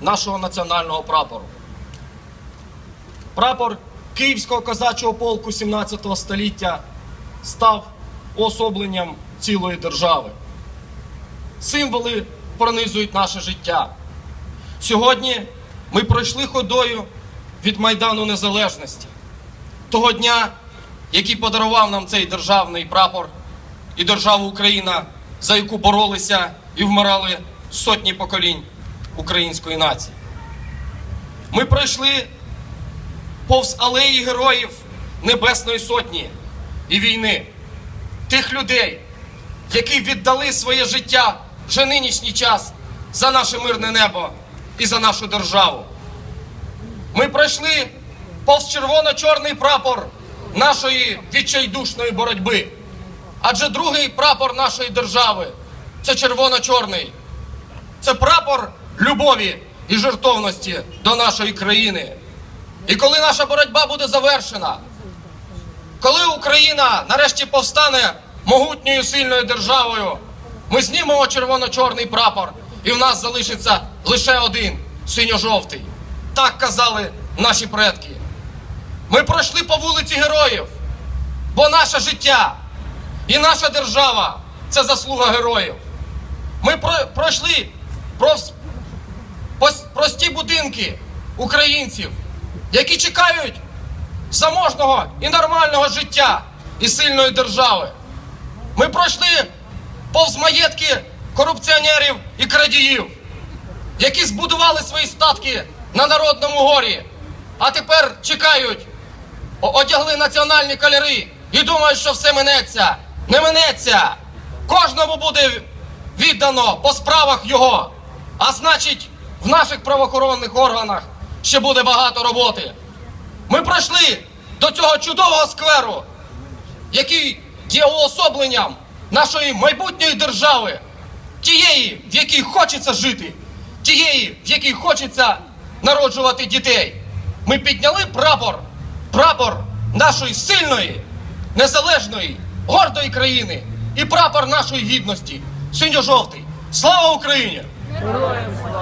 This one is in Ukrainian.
нашого національного прапору. Прапор Київського козачого полку 17 століття став уособленням цілої держави. Символи пронизують наше життя. Сьогодні ми пройшли ходою від Майдану Незалежності, того дня, який подарував нам цей державний прапор і державу Україна, за яку боролися і вмирали сотні поколінь української нації. Ми пройшли повз алеї героїв Небесної Сотні і війни, тих людей, які віддали своє життя вже нинішній час за наше мирне небо і за нашу державу. Ми пройшли повз червоно-чорний прапор нашої відчайдушної боротьби. Адже другий прапор нашої держави це червоно-чорний. Це прапор любові і жертовності до нашої країни. І коли наша боротьба буде завершена, коли Україна нарешті повстане могутньою сильною державою, ми знімемо червоно-чорний прапор, і в нас залишиться лише один синьо-жовтий. Так казали наші предки. Ми пройшли по вулиці героїв, бо наше життя і наша держава це заслуга героїв. Ми про- пройшли прос- будинки українців, які чекають заможного і нормального життя і сильної держави. Ми пройшли повз маєтки корупціонерів і крадіїв, які збудували свої статки на Народному горі, а тепер чекають, одягли національні кольори і думають, що все минеться. Не минеться. Кожному буде віддано по справах його. А значить, в наших правоохоронних органах ще буде багато роботи. Ми пройшли до цього чудового скверу, який є уособленням нашої майбутньої держави, тієї, в якій хочеться жити, тієї, в якій хочеться народжувати дітей. Ми підняли прапор, прапор нашої сильної, незалежної, гордої країни і прапор нашої гідності, синьо-жовтий. Слава Україні! Героям слава!